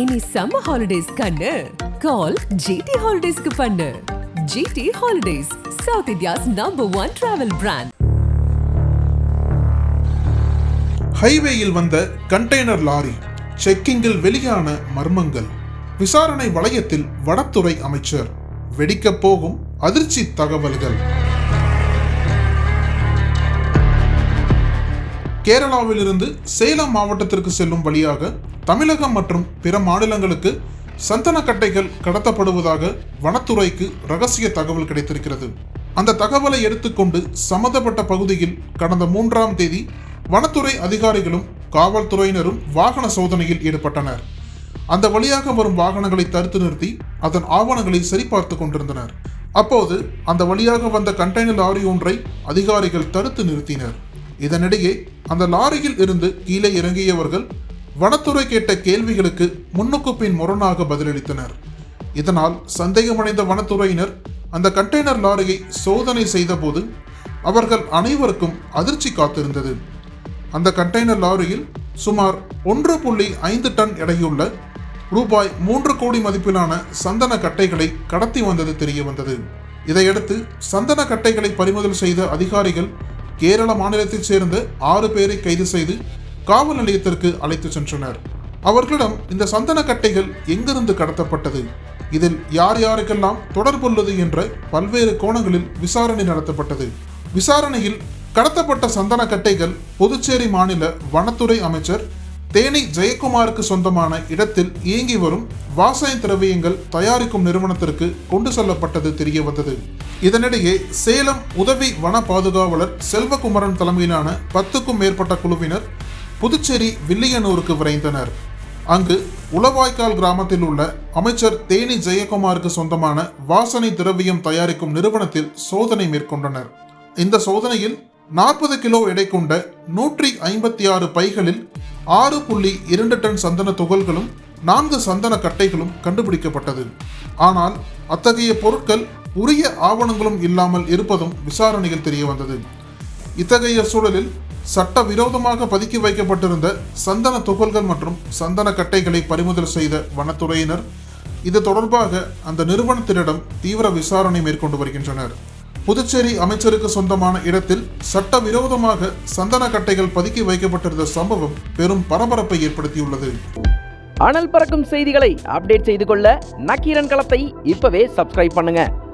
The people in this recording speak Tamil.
இனி சம்மர் ஹாலிடேஸ் கண்ணு. கால் ஜிடி ஹாலிடேஸ்க்கு பண்ணு. GT holidays south India's number one travel brand ஹைவேயில் வந்த கண்டெய்னர் லாரி செக்கிங்கில் வெளியான மர்மங்கள். விசாரணை வளையத்தில் வனத்துறை அமைச்சர் வெடிக்கப் போகும் அதிர்ச்சி தகவல்கள். கேரளாவிலிருந்து சேலம் மாவட்டத்திற்கு செல்லும் வழியாக தமிழகம் மற்றும் பிற மாநிலங்களுக்கு சந்தனக்கட்டைகள் கடத்தப்படுவதாக வனத்துறைக்கு ரகசிய தகவல் கிடைத்திருக்கிறது. அந்த தகவலை எடுத்துக்கொண்டு சம்பந்தப்பட்ட பகுதியில் கடந்த மூன்றாம் தேதி வனத்துறை அதிகாரிகளும் காவல்துறையினரும் வாகன சோதனையில் ஈடுபட்டனர். அந்த வழியாக வரும் வாகனங்களை தடுத்து நிறுத்தி அதன் ஆவணங்களை சரிபார்த்து கொண்டிருந்தனர். அப்போது அந்த வழியாக வந்த கண்டெய்னர் லாரி ஒன்றை அதிகாரிகள் தடுத்து நிறுத்தினர். இதனிடையே அந்த லாரியில் இருந்து கீழே இறங்கியவர்கள் வனத்துறை கேட்ட கேள்விகளுக்கு முன்னுக்கு பின் முரணாக பதிலளித்தனர். இதனால் சந்தேகமடைந்த வனத்துறையினர் அந்த கண்டெய்னர் லாரியை சோதனை செய்தபோது அவர்கள் அனைவருக்கும் அதிர்ச்சி காத்திருந்தது. அந்த கண்டெய்னர் லாரியில் சுமார் ஒன்று புள்ளி ஐந்து டன் எடையுள்ள ரூபாய் மூன்று கோடி மதிப்பிலான சந்தன கட்டைகளை கடத்தி வந்தது தெரிய வந்தது இதையடுத்து சந்தன கட்டைகளை பறிமுதல் செய்த அதிகாரிகள் கேரள மாநிலத்தைச் சேர்ந்த ஆறு பேரை கைது செய்து காவல் நிலையத்திற்கு அழைத்து சென்றனர். அவர்களிடம் இந்த சந்தன கட்டைகள் எங்கிருந்து கடத்தப்பட்டது? இதில் யார் யாருக்கெல்லாம் தொடர்புள்ளது என்ற பல்வேறு கோணங்களில் விசாரணை நடத்தப்பட்டது. விசாரணையில் கடத்தப்பட்ட சந்தன கட்டைகள் புதுச்சேரி மாநில வனத்துறை அமைச்சர் தேனி ஜெயக்குமாருக்கு சொந்தமான இடத்தில் இயங்கி வரும் வாசனை திரவியங்கள் தயாரிக்கும் நிறுவனத்திற்கு கொண்டு செல்லப்பட்டது தெரிய வந்தது. இதனிடையே சேலம் உதவி வன பாதுகாவலர் செல்வகுமரன் தலைமையிலான பத்துக்கும் மேற்பட்ட குழுவினர் புதுச்சேரி வில்லியனூருக்கு விரைந்தனர். அங்கு உளவாய்க்கால் கிராமத்தில் உள்ள அமைச்சர் தேனி ஜெயக்குமாருக்கு சொந்தமான வாசனை திரவியம் தயாரிக்கும் நிறுவனத்தில் சோதனை மேற்கொண்டனர். இந்த சோதனையில் நாற்பது கிலோ எடை கொண்ட நூற்றி ஐம்பத்தி ஆறு பைகளில் ஆறு புள்ளி இரண்டு டன் சந்தன துகள்களும் நான்கு சந்தன கட்டைகளும் கண்டுபிடிக்கப்பட்டது. ஆனால் அத்தகைய பொருட்கள் உரிய ஆவணங்களும் இல்லாமல் இருப்பதும் விசாரணையில் தெரிய வந்தது இத்தகைய சூழலில் சட்டவிரோதமாக பதுக்கி வைக்கப்பட்டிருந்த சந்தன துகள்கள் மற்றும் சந்தன கட்டைகளை பறிமுதல் செய்த வனத்துறையினர் இது தொடர்பாக அந்த நிறுவனத்தினிடம் தீவிர விசாரணை மேற்கொண்டு வருகின்றனர். புதுச்சேரி அமைச்சருக்கு சொந்தமான இடத்தில் சட்டவிரோதமாக சந்தன கட்டைகள் பதுக்கி வைக்கப்பட்டிருந்த சம்பவம் பெரும் பரபரப்பை ஏற்படுத்தியுள்ளது. அனல் பறக்கும் செய்திகளை அப்டேட் செய்து கொள்ள நக்கீரன் களத்தை இப்பவே சப்ஸ்கிரைப் பண்ணுங்க.